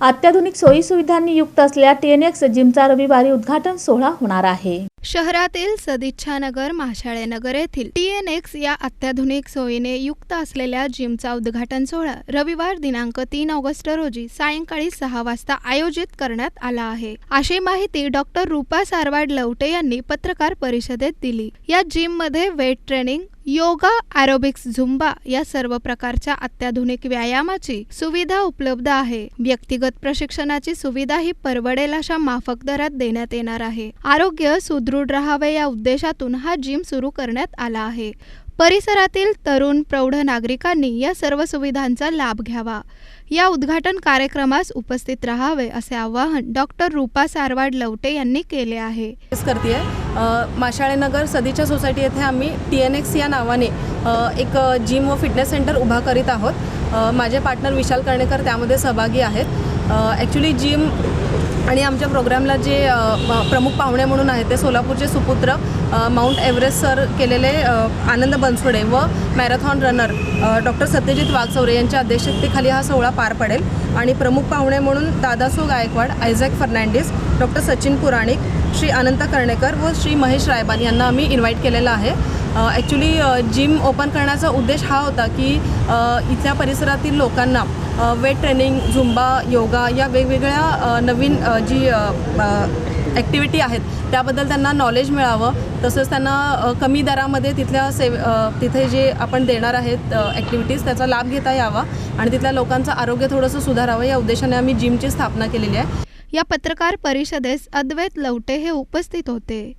अत्याधुनिक सोयीसुविधांनी युक्त असलेल्या टीएनएक्स जिमचा रविवारी उद्घाटन सोहळा होणार आहे. शहरातील सदिच्छानगर म्हाशाळेनगर येथील टी एन एक्स या अत्याधुनिक सोयीने युक्त असलेल्या जिमचा उद्घाटन सोहळा रविवार दिनांक तीन ऑगस्ट रोजी सायंकाळी सहा वाजता आयोजित करण्यात आला आहे. अशी माहिती डॉक्टर रुपा सारवाड लवटे यांनी पत्रकार परिषदेत दिली. या जिममध्ये weight training yoga aerobics zumba या सर्व प्रकारच्या अत्याधुनिक व्यायामाची सुविधा उपलब्ध आहे. व्यक्तिगत प्रशिक्षणाची सुविधा ही परवडेल अशा माफक दरात देण्यात येणार आहे. आरोग्य सुदृढ राहावे या उद्देशातून हा जिम सुरू करण्यात आला आहे. परिसरातील तरुण प्रौढ नागरिकांनी या सर्व सुविधांचा लाभ घ्यावा. या उद्घाटन कार्यक्रमास उपस्थित राहावे असे आवाहन डॉक्टर रूपा सारवाड लवटे यांनी केले आहे. करते माशाळेनगर सदीच्या सोसायटी येथे आम्ही टी एन एक्स या नावाने एक जिम व फिटनेस सेंटर उभा करीत आहोत. माझे पार्टनर विशाल कर्णेकर त्यामध्ये सहभागी आहेत. ॲक्च्युली जिम आणि आमच्या प्रोग्रामला जे प्रमुख पाहुणे म्हणून आहेत ते सोलापूरचे सुपुत्र माउंट एव्हरेस्ट सर केलेले आनंद बनसोडे व marathon runner doctor Satyajit Waghchaure यांच्या अध्यक्षतेखाली हा सोहळा पार पडेल. आणि प्रमुख पाहुणे म्हणून दादासो गायकवाड आयझॅक फर्नांडिस डॉक्टर सचिन पुराणिक श्री अनंत कर्णेकर व श्री महेश रायबान यांना आम्ही इन्व्हाइट केलेलं आहे. ॲक्च्युली जिम ओपन करण्याचा उद्देश हा होता की इथल्या परिसरातील लोकांना वेट ट्रेनिंग झुंबा योगा या वेगवेगळ्या नवीन जी ॲक्टिव्हिटी आहेत त्याबद्दल त्यांना नॉलेज मिळावं. तसंच त्यांना कमी दरामध्ये तिथल्या सेव तिथे जे आपण देणार आहेत ॲक्टिव्हिटीज त्याचा लाभ घेता यावा आणि तिथल्या लोकांचं आरोग्य थोडंसं सुधारावं. या उद्देशाने आम्ही जिमची स्थापना केलेली आहे. या पत्रकार परिषदेस अद्वैत लवटे हे उपस्थित होते.